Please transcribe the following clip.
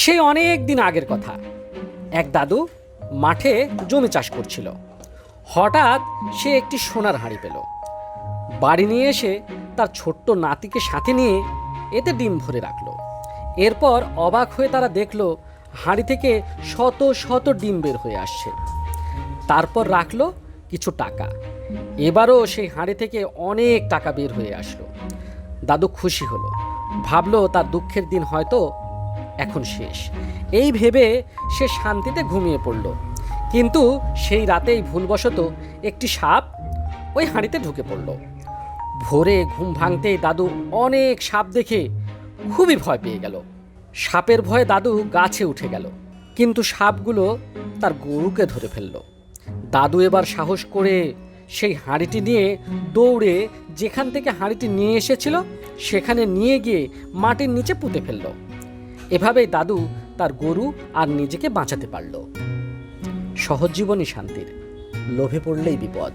সেই অনেক দিন আগের কথা। এক দাদু মাঠে জমি চাষ করছিল। হঠাৎ সে একটি সোনার হাঁড়ি পেল। বাড়ি নিয়ে এসে তার ছোট্ট নাতিকে সাথে নিয়ে এতে ডিম ভরে রাখল। এরপর অবাক হয়ে তারা দেখল, হাঁড়ি থেকে শত শত ডিম বের হয়ে আসছে। তারপর রাখল কিছু টাকা। এবারও সেই হাঁড়ি থেকে অনেক টাকা বের হয়ে আসলো। দাদু খুশি হলো। ভাবলো তার দুঃখের দিন হয়তো এখন শেষ। এই ভেবে সে শান্তিতে ঘুমিয়ে পড়ল। কিন্তু সেই রাতেই ভুলবশত একটি সাপ ওই হাঁড়িতে ঢুকে পড়ল। ভোরে ঘুম ভাঙতেই দাদু অনেক সাপ দেখে খুবই ভয় পেয়ে গেল। সাপের ভয়ে দাদু গাছে উঠে গেল। কিন্তু সাপগুলো তার গরুকে ধরে ফেলল। দাদু এবার সাহস করে সেই হাঁড়িটি নিয়ে দৌড়ে যেখান থেকে হাঁড়িটি নিয়ে এসেছিল, সেখানে নিয়ে গিয়ে মাটির নিচে পুঁতে ফেলল। এভাবেই দাদু তার গরু আর নিজেকে বাঁচাতে পারল। সহজ জীবনই শান্তির। লোভে পড়লেই বিপদ।